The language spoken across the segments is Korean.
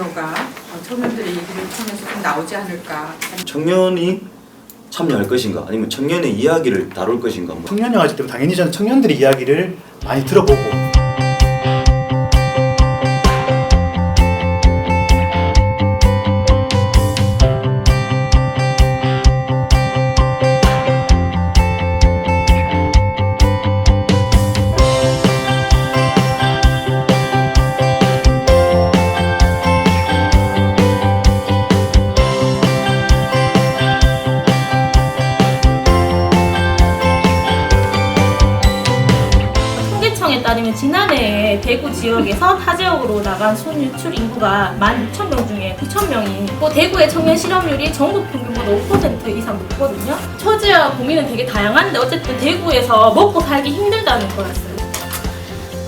우려가 어, 청년들의 얘기를 통해서 좀 나오지 않을까. 청년이 참여할 것인가? 아니면 청년의 이야기를 다룰 것인가? 뭐. 청년영화제 때문에 당연히 저는 청년들의 이야기를 많이 들어보고 통계청에 따르면 지난해 대구 지역에서 타 지역으로 나간 순유출 인구가 16,000명 중에 9,000명이 또 대구의 청년 실업률이 전국 평균보다 5% 이상 높거든요. 처지와 고민은 되게 다양한데 어쨌든 대구에서 먹고 살기 힘들다는 거였어요.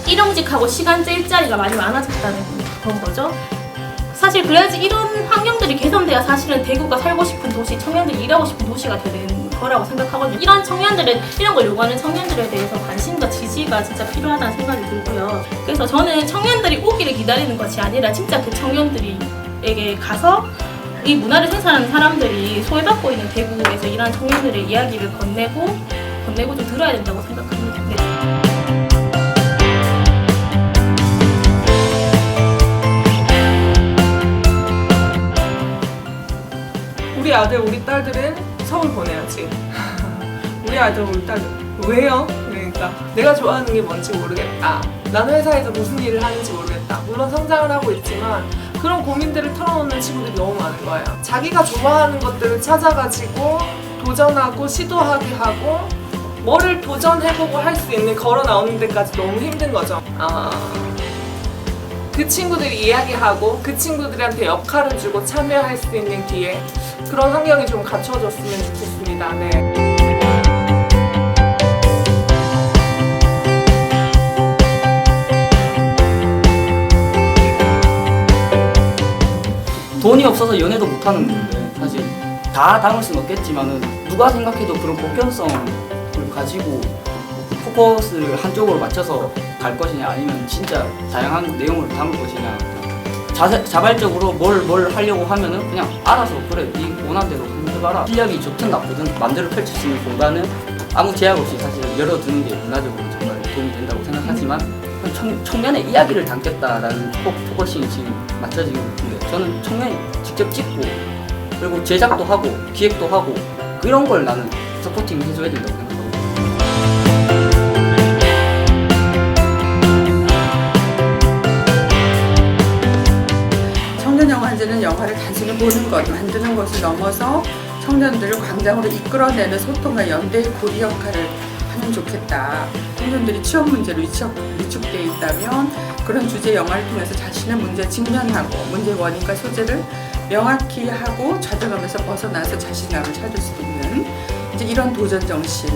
일용직하고 시간제 일자리가 많이 많아졌다는 그런 거죠. 사실 그래야지 이런 환경들이 개선돼야 사실은 대구가 살고 싶은 도시, 청년들이 일하고 싶은 도시가 되는 거라고 생각하거든요. 이런 청년들은 이런 걸 요구하는 청년들에 대해서 관심과 지지가 진짜 필요하다는 생각이 들고요. 그래서 저는 청년들이 오기를 기다리는 것이 아니라 진짜 그 청년들이에게 가서 이 문화를 생산하는 사람들이 소외받고 있는 대구에서 일하는 청년들의 이야기를 건네고 건네고 좀 들어야 된다고 생각합니다. 네. 우리 아들 우리 딸들은 서울 보내야지. 우리 아들 우리 딸들 왜요? 그러니까 내가 좋아하는 게 뭔지 모르겠다. 나는 회사에서 무슨 일을 하는지 모르겠다. 물론 성장을 하고 있지만 그런 고민들을 털어놓는 친구들이 너무 많은 거예요. 자기가 좋아하는 것들을 찾아가지고 도전하고 시도하게 하고 뭐를 도전해보고 할 수 있는 걸어 나오는 데까지 너무 힘든 거죠. 아... 그 친구들이 이야기하고 그 친구들한테 역할을 주고 참여할 수 있는 기회 그런 환경이 좀 갖춰졌으면 좋겠습니다. 네. 돈이 없어서 연애도 못하는 건데 사실 다 담을 수는 없겠지만은 누가 생각해도 그런 보편성을 가지고 포커스를 한쪽으로 맞춰서 갈 것이냐 아니면 진짜 다양한 내용을 담을 것이냐 자, 자발적으로 뭘 뭘 하려고 하면은 그냥 알아서 그래. 네 원하는 대로 해봐라. 실력이 좋든 나쁘든 마음대로 펼칠 수 있는 공간은 아무 제약 없이 사실 열어두는 게 문화적으로 정말 도움이 된다고 생각하지만 그건 청, 청년의 이야기를 담겠다라는 포, 포커싱이 지금 맞춰지고 있는데 저는 청년이 직접 찍고 그리고 제작도 하고 기획도 하고 그런 걸 나는 서포팅 해줘야 된다고 영화제는 영화를 단순히 보는 것, 만드는 것을 넘어서 청년들을 광장으로 이끌어내는 소통과 연대의 고리 역할을 하면 좋겠다. 청년들이 취업 문제로 위축, 위축되어 있다면 그런 주제 영화를 통해서 자신의 문제 직면하고 문제의 원인과 소재를 명확히 하고 좌절감에서 벗어나서 자신감을 찾을 수 있는 이제 이런 도전 정신